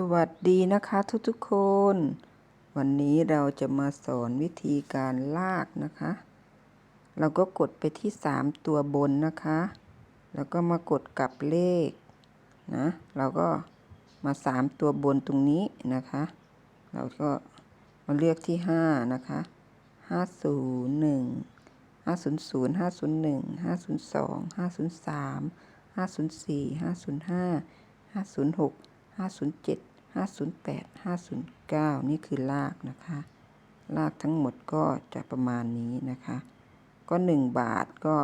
สวัสดีนะคะทุกๆคน วันนี้เราจะมาสอนวิธีการลากนะคะ เราก็กดไปที่ 3 ตัวบนนะคะ แล้วก็มากดกับเลขนะเราก็มา 3 ตัวบนตรงนี้นะคะ เราก็มาเลือกที่ 5 นะคะ 501 500 501 502 503 504 505 506 507 508 509 นี่คือลากนะคะ ลากทั้งหมดก็จะประมาณนี้นะคะ ก็ 1 บาทก็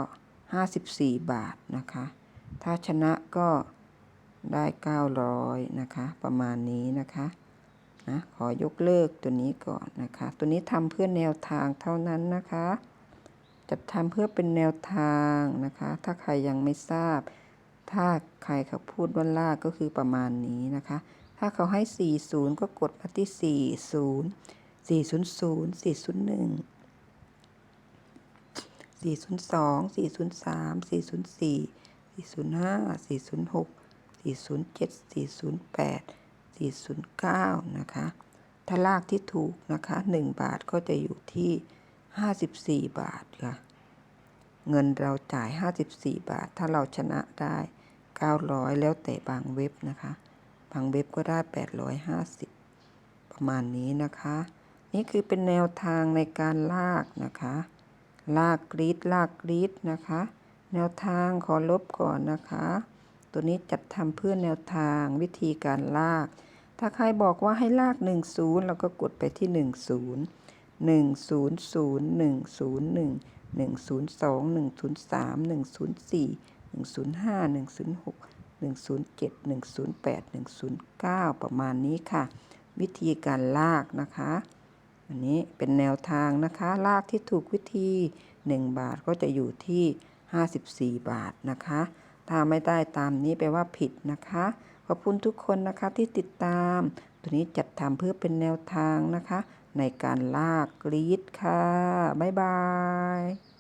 54 บาทนะคะ ถ้าชนะก็ได้ 900 นะคะ ประมาณนี้นะคะนะขอยกเลิกตัวนี้ก่อนนะคะ ตัวนี้ทำเพื่อแนวทางเท่านั้นนะคะ จะทำเพื่อเป็นแนวทางนะคะ ถ้าใครยังไม่ทราบ ถ้าใครเขาพูดว่าลากก็คือประมาณนี้นะคะ ถ้าเขาให้ 40 ก็กดมาที่ 40 400 401 402 403 404 405 406 407 408 409 นะคะ ถ้าลากที่ถูกนะคะ 1 บาทก็จะอยู่ที่ 54 บาทค่ะ เงินเราจ่าย 54 บาท ถ้าเราชนะได้ 900 แล้วแต่บางเว็บนะคะ บางเว็บก็ได้ 850 ประมาณนี้นะคะ นี่คือเป็นแนวทางในการลากนะคะ ลากกรีดลากกรีดนะคะ แนวทางขอลบก่อนนะคะ ตัวนี้จัดทำเพื่อแนวทางวิธีการลาก ถ้าใครบอกว่าให้ลาก 10เราก็กดไปที่ 10 100 101 102 103 104 105 106 107 108 109 ประมาณนี้ค่ะ วิธีการลากนะคะ อันนี้เป็นแนวทางนะคะ ลากที่ถูกวิธี 1 บาทก็จะอยู่ที่ 54 บาทนะคะ ถ้าไม่ได้ตามนี้แปลว่าผิดนะคะขอบคุณทุกคนนะคะที่ติดตาม ตัวนี้จัดทำเพื่อเป็นแนวทางนะคะ ในการลากกรีดค่ะ บ๊ายบาย